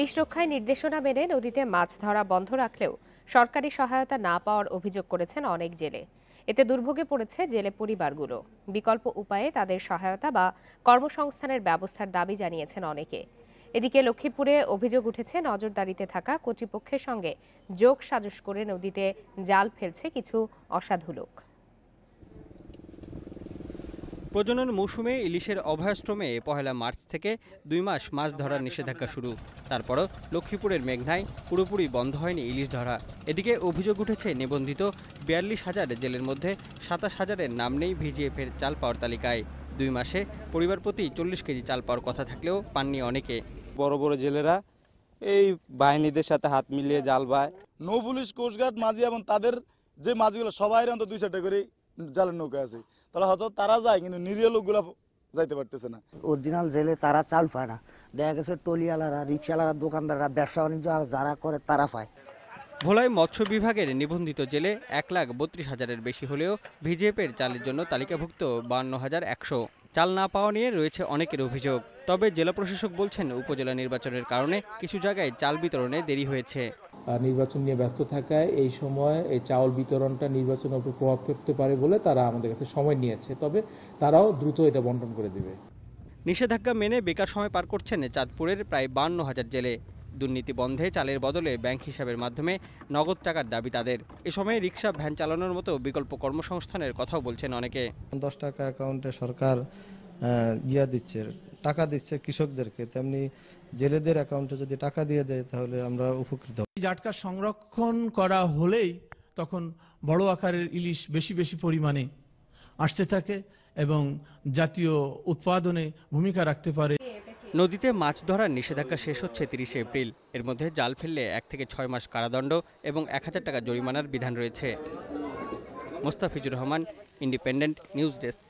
ইলিশ রক্ষায় নির্দেশনা মেনে নদীতে মাছ ধরা বন্ধ রাখলেও সরকারি সহায়তা না পাওয়ার অভিযোগ করেছেন অনেক জেলে। এতে দুর্ভোগে পড়েছে জেলে পরিবারগুলো। বিকল্প উপায়ে তাদের সহায়তা বা কর্মসংস্থানের ব্যবস্থার দাবি জানিয়েছেন অনেকে। এদিকে লক্ষ্মীপুরে অভিযোগ উঠেছে, নজরদারিতে থাকা কর্তৃপক্ষের সঙ্গে যোগ সাজস করে নদীতে জাল ফেলছে কিছু অসাধু লোক। প্রজনন মৌসুমে ইলিশের অভয়াশ্রমে পহেলা মার্চ থেকে দুই মাস মাছ ধরার নিষেধাজ্ঞা শুরু। তারপরও লক্ষ্মীপুরের মেঘনায় পুরোপুরি বন্ধ হয়নি ইলিশ ধরা। এদিকে অভিযোগ উঠেছে নিবন্ধিত বিয়াল্লিশ হাজার জেলের মধ্যে সাতাশ হাজারের নাম নেই ভিজিএফের চাল পাওয়ার তালিকায়। দুই মাসে পরিবার প্রতি চল্লিশ কেজি চাল পাওয়ার কথা থাকলেও পাননি অনেকে। বড় বড় জেলেরা এই বাহিনীদের সাথে হাত মিলিয়ে জাল বায়। নৌ পুলিশ কোস্টগার্ড মাঝি এবং তাদের যে মাঝিগুলো সবাই অন্তত দুই চারটা করে জালের নৌকা আছে। তাহলে হয়তো তারা যায় কিন্তু নিরীহ লোকগুলো যাইতে পারতেছে না। অরিজিনাল জেলে তারা চাল পায় না। দেখা গেছে টলিওয়ালারা রিক্সাওয়ালারা দোকানদাররা ব্যবসা বাণিজ্য যারা করে তারা পায়। ভোলায় মৎস্য বিভাগের নিবন্ধিত জেলে এক লাখ বত্রিশ হাজারের বেশি হলেও ভিজিএফের চালের জন্য তালিকাভুক্ত বান্ন হাজার একশো। চাল না পাওয়া নিয়ে রয়েছে অনেকের অভিযোগ। তবে জেলা প্রশাসক বলছেন উপজেলা নির্বাচনের কারণে কিছু জায়গায় চাল বিতরণে দেরি হয়েছে। নির্বাচন নিয়ে ব্যস্ত থাকায় এই সময় এই চাউল বিতরণটা নির্বাচনের উপর প্রভাব ফেলতে পারে বলে তারা আমাদের কাছে সময় নিয়েছে। তবে তারাও দ্রুত এটা বন্টন করে দেবে। নিষেধাজ্ঞা মেনে বেকার সময় পার করছেন চাঁদপুরের প্রায় বান্ন হাজার জেলে। দুর্নীতি বন্ধে চালের বদলে ব্যাংক হিসাবের মাধ্যমে নগদ টাকার দাবি তাদের। এ সময় রিক্সা ভ্যান চালানোর মতো বিকল্প কর্মসংস্থানের কথাও বলছেন অনেকে। দশ টাকা অ্যাকাউন্টে সরকার ইয়া দিচ্ছে। টাকা দিচ্ছে কৃষকদেরকে তেমনি জেলেদের অ্যাকাউন্টে যদি টাকা দিয়ে দেয় তাহলে আমরা উপকৃত হব। এই জাটকা সংরক্ষণ করা হলেই তখন বড় আকারের ইলিশ বেশি বেশি পরিমাণে আসতে থাকে এবং জাতীয় উৎপাদনে ভূমিকা রাখতে পারে। নদীতে মাছ ধরার নিষেধাজ্ঞা শেষ হচ্ছে তিরিশে এপ্রিল। এর মধ্যে জাল ফেললে এক থেকে ছয় মাস কারাদণ্ড এবং এক হাজার টাকা জরিমানার বিধান রয়েছে। Mostafizur Rahman independent news desk